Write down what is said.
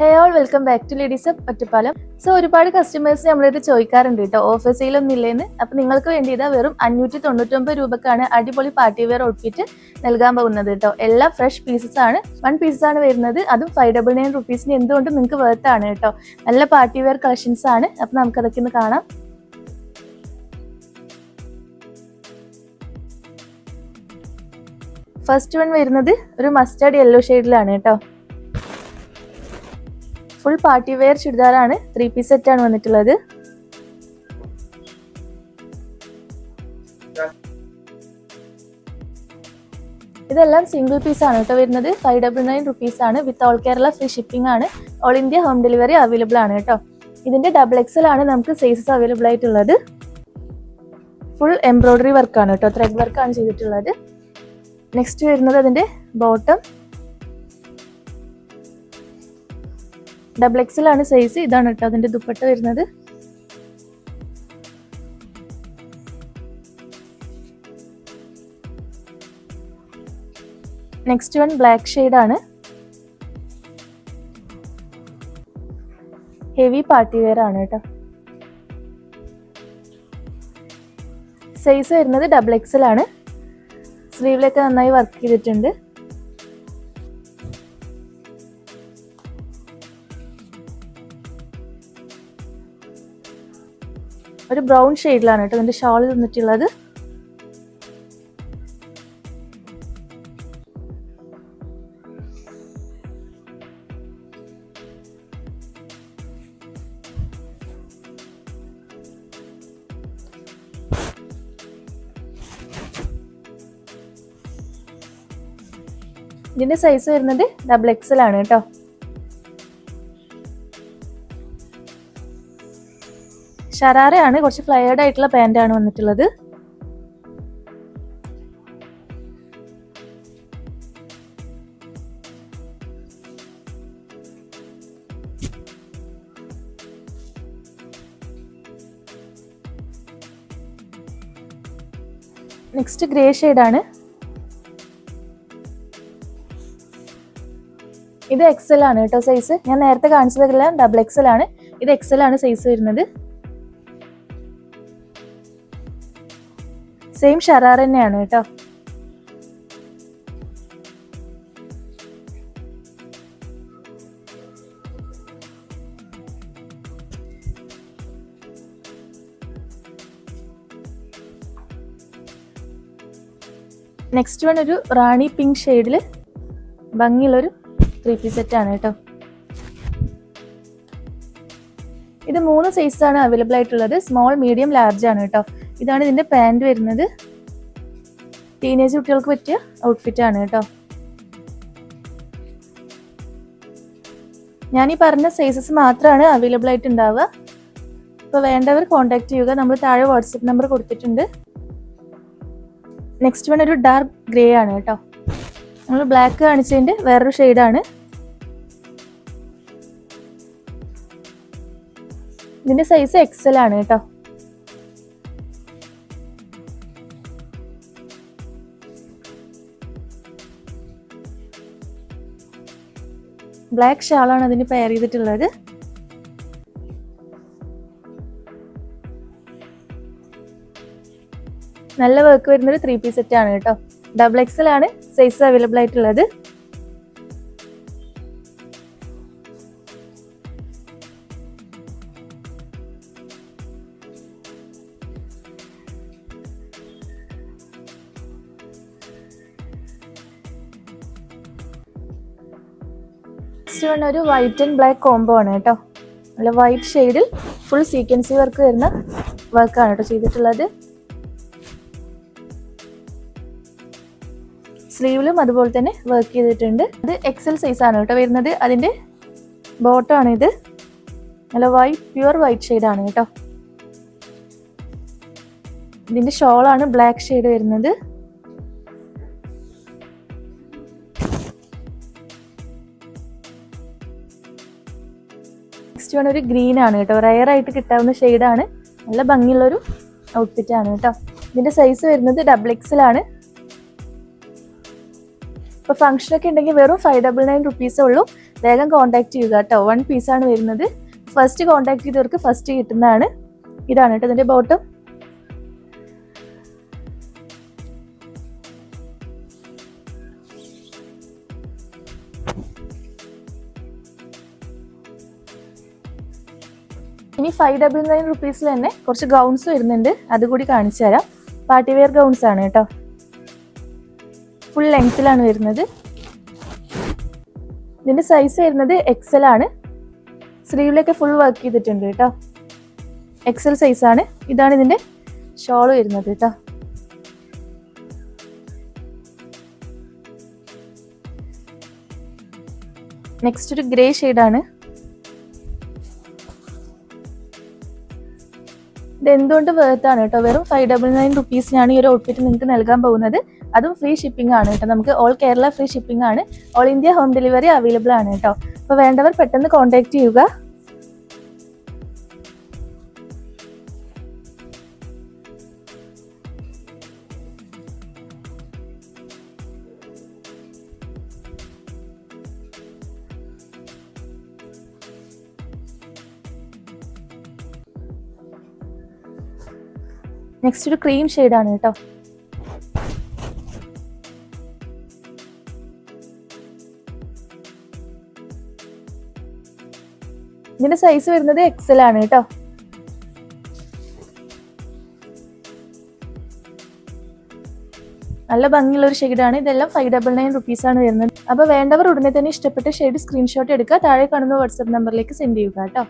Hey all welcome back to ladies Ottapalam so ഒരുപാട് customers നമ്മളത് ചോദിക്കാറുണ്ട് കേട്ടോ ഓഫർ സെയിലൊന്നും ഇല്ലേന്ന് അപ്പൊ നിങ്ങൾക്ക് വേണ്ടി ഇതാ വെറും അഞ്ഞൂറ്റി തൊണ്ണൂറ്റൊമ്പത് രൂപക്കാണ് അടിപൊളി പാർട്ടി വെയർ ഔട്ട്ഫിറ്റ് നൽകാൻ പോകുന്നത് കേട്ടോ എല്ലാം ഫ്രഷ് പീസസ് ആണ്. വൺ പീസസ് ആണ് വരുന്നത്. അതും ഫൈവ് ഡബിൾ നയൻ റുപ്പീസിന് എന്തുകൊണ്ട് നിങ്ങൾക്ക് വേർത്താണ് കേട്ടോ നല്ല പാർട്ടി വെയർ കളക്ഷൻസ് ആണ്. അപ്പൊ നമുക്ക് അതൊക്കെ ഒന്ന് കാണാം. ഫസ്റ്റ് വൺ വരുന്നത് ഒരു മസ്റ്റാർഡ് യെല്ലോ ഷെയ്ഡിലാണ് കേട്ടോ ഫുൾ പാർട്ടി വെയർ ചുരിദാറാണ്. ത്രീ പീസ് സെറ്റ് ആണ് വന്നിട്ടുള്ളത്. ഇതെല്ലാം സിംഗിൾ പീസ് ആണ് കേട്ടോ വരുന്നത്. ഫൈവ് ഡബിൾ നയൻ റുപ്പീസ് ആണ്. With all Kerala free shipping ആണ്. All India home delivery available ആണ് കേട്ടോ. ഇതിന്റെ ഡബിൾ എക്സൽ ആണ് നമുക്ക് സൈസസ് അവൈലബിൾ ആയിട്ടുള്ളത്. ഫുൾ എംബ്രോയിഡറി വർക്കാണ് കേട്ടോ. ത്രെഡ് വർക്കാണ് ചെയ്തിട്ടുള്ളത്. നെക്സ്റ്റ് വരുന്നത് അതിന്റെ ബോട്ടം ഡബിൾ എക്സൽ ആണ് സൈസ് ഇതാണ് കേട്ടോ അതിന്റെ ദുപ്പട്ട വരുന്നത്. നെക്സ്റ്റ് വൺ ബ്ലാക്ക് ആണ്. ഹെവി പാർട്ടി വെയർ ആണ് കേട്ടോ സൈസ് വരുന്നത് ഡബിൾ എക്സൽ ആണ് സ്ലീവിലൊക്കെ നന്നായി വർക്ക് ചെയ്തിട്ടുണ്ട്. ഒരു ബ്രൗൺ ഷെയ്ഡിലാണ് കേട്ടോ ഇതിന്റെ ഷാൾ തന്നിട്ടുള്ളത് ഇതിന്റെ സൈസ് വരുന്നത് ഡബിൾ എക്സൽ ആണ് കേട്ടോ. ഷറാറയാണ് കുറച്ച് ഫ്ലയേർഡ് ആയിട്ടുള്ള പാന്റ് ആണ് വന്നിട്ടുള്ളത് നെക്സ്റ്റ് ഗ്രേ ആണ്. ഇത് എക്സൽ ആണ് കേട്ടോ സൈസ് ഞാൻ നേരത്തെ കാണിച്ചതെല്ലാം ഡബിൾ എക്സൽ ആണ്. ഇത് എക്സൽ ആണ് സൈസ് വരുന്നത്. സെയിം ഷറാർ തന്നെയാണ് കേട്ടോ. നെക്സ്റ്റ് വൺ ഒരു റാണി പിങ്ക് ഷെയ്ഡിൽ ഭംഗിയുള്ളൊരു ത്രീ പീസ് സെറ്റ് ആണ് കേട്ടോ. ഇത് മൂന്ന് സൈസാണ് അവൈലബിൾ ആയിട്ടുള്ളത്. സ്മോൾ മീഡിയം ലാർജ് ആണ് കേട്ടോ. ഇതാണ് ഇതിന്റെ പാന്റ് വരുന്നത്. ടീനേജ് കുട്ടികൾക്ക് പറ്റിയ ഔട്ട്ഫിറ്റ് ആണ് കേട്ടോ. ഞാൻ ഈ പറഞ്ഞ സൈസസ് മാത്രമാണ് അവൈലബിൾ ആയിട്ട് ഉണ്ടാവുക ഇപ്പോൾ വേണ്ടവർ കോൺടാക്ട് ചെയ്യുക. നമ്മൾ താഴെ വാട്സപ്പ് നമ്പർ കൊടുത്തിട്ടുണ്ട്. നെക്സ്റ്റ് വൺ ഒരു ഡാർക്ക് ഗ്രേ ആണ് കേട്ടോ. നമ്മൾ ബ്ലാക്ക് കാണിച്ചതിന്റെ വേറൊരു ഷെയ്ഡാണ് ഇതിന്റെ സൈസ് എക്സൽ ആണ് കേട്ടോ. ബ്ലാക്ക് ഷാളാണ് അതിന് പെയർ ചെയ്തിട്ടുള്ളത്. നല്ല വർക്ക് വരുന്നൊരു ത്രീ പീസ് സെറ്റ് ആണ് കേട്ടോ. ഡബിൾ എക്സൽ ആണ് സൈസ് അവൈലബിൾ ആയിട്ടുള്ളത്. നെക്സ്റ്റ് വേണ്ട ഒരു വൈറ്റ് ആൻഡ് ബ്ലാക്ക് കോംബോ ആണ് കേട്ടോ. നല്ല വൈറ്റ് ഷെയ്ഡിൽ ഫുൾ സീക്വൻസി വർക്ക് വരുന്ന വർക്കാണ് കേട്ടോ ചെയ്തിട്ടുള്ളത്. സ്ലീവിലും അതുപോലെ തന്നെ വർക്ക് ചെയ്തിട്ടുണ്ട്. അത് എക്സൽ സൈസ് ആണ് കേട്ടോ വരുന്നത്. അതിന്റെ ബോട്ടം ആണ് ഇത്. നല്ല വൈറ്റ് പ്യുവർ വൈറ്റ് ഷെയ്ഡ് ആണ് കേട്ടോ. ഇതിന്റെ ഷോളാണ് ബ്ലാക്ക് ഷെയ്ഡ് വരുന്നത്. നെക്സ്റ്റ് വൺ ഒരു ഗ്രീൻ ആണ് കേട്ടോ. റയർ ആയിട്ട് കിട്ടാവുന്ന ഷെയ്ഡാണ് നല്ല ഭംഗിയുള്ളൊരു ഔട്ട്ഫിറ്റ് ആണ് കേട്ടോ. ഇതിന്റെ സൈസ് വരുന്നത് ഡബിൾ എക്സൽ ആണ് ഇപ്പോൾ ഫംഗ്ഷനൊക്കെ ഉണ്ടെങ്കിൽ വെറും ഫൈവ് ഡബിൾ നയൻ റുപ്പീസേ ഉള്ളൂ. വേഗം കോൺടാക്ട് ചെയ്യുക കേട്ടോ. വൺ പീസാണ് വരുന്നത്. ഫസ്റ്റ് കോൺടാക്ട് ചെയ്തവർക്ക് ഫസ്റ്റ് കിട്ടുന്നതാണ്. ഇതാണ് കേട്ടോ ഇതിന്റെ ബോട്ടം ഇനി ഫൈവ് ഡബിൾ നയൻ റുപ്പീസിൽ തന്നെ കുറച്ച് ഗൗൺസ് വരുന്നുണ്ട്. അതുകൂടി കാണിച്ചു തരാം. പാർട്ടി വെയർ ഗൗൺസ് ആണ് കേട്ടോ. ഫുൾ ലെങ്ത്തിലാണ് വരുന്നത്. ഇതിന്റെ സൈസ് വരുന്നത് എക്സൽ ആണ്. സ്ലീവിലൊക്കെ ഫുൾ വർക്ക് ചെയ്തിട്ടുണ്ട് കേട്ടോ. എക്സൽ സൈസ് ആണ്. ഇതാണ് ഇതിന്റെ ഷോൾ വരുന്നത് കേട്ടോ. നെക്സ്റ്റ് ഒരു ഗ്രേ ആണ്. ഇത് എന്തുകൊണ്ട് വേർത്താണ് കേട്ടോ? വെറും ഫൈവ് ഡബിൾ നയൻ റുപ്പീസിനാണ് ഈ ഒരു ഔട്ട്ഫിറ്റ് നിങ്ങൾക്ക് നൽകാൻ പോകുന്നത്. അതും ഫ്രീ ഷിപ്പിംഗ് ആണ് കേട്ടോ. നമുക്ക് ഓൾ കേരള ഫ്രീ ഷിപ്പിംഗ് ആണ്. All India home delivery available ആണ് കേട്ടോ. അപ്പോൾ വേണ്ടവർ പെട്ടെന്ന് കോൺടാക്ട് ചെയ്യുക. നെക്സ്റ്റ് ഒരു ക്രീം ആണ് കേട്ടോ. ഇതിന്റെ സൈസ് വരുന്നത് എക്സൽ ആണ് കേട്ടോ. നല്ല ഭംഗിയുള്ള ഒരു ഷെയ്ഡാണ്. ഇതെല്ലാം ഫൈവ് ഡബിൾ നയൻ റുപ്പീസ് ആണ് വരുന്നത്. അപ്പോൾ വേണ്ടവർ ഉടനെ തന്നെ ഇഷ്ടപ്പെട്ട ഷെയ്ഡ് സ്ക്രീൻഷോട്ട് എടുക്കുക. താഴെ കാണുന്ന വാട്സ്ആപ്പ് നമ്പറിലേക്ക് സെൻഡ് ചെയ്യുക കേട്ടോ.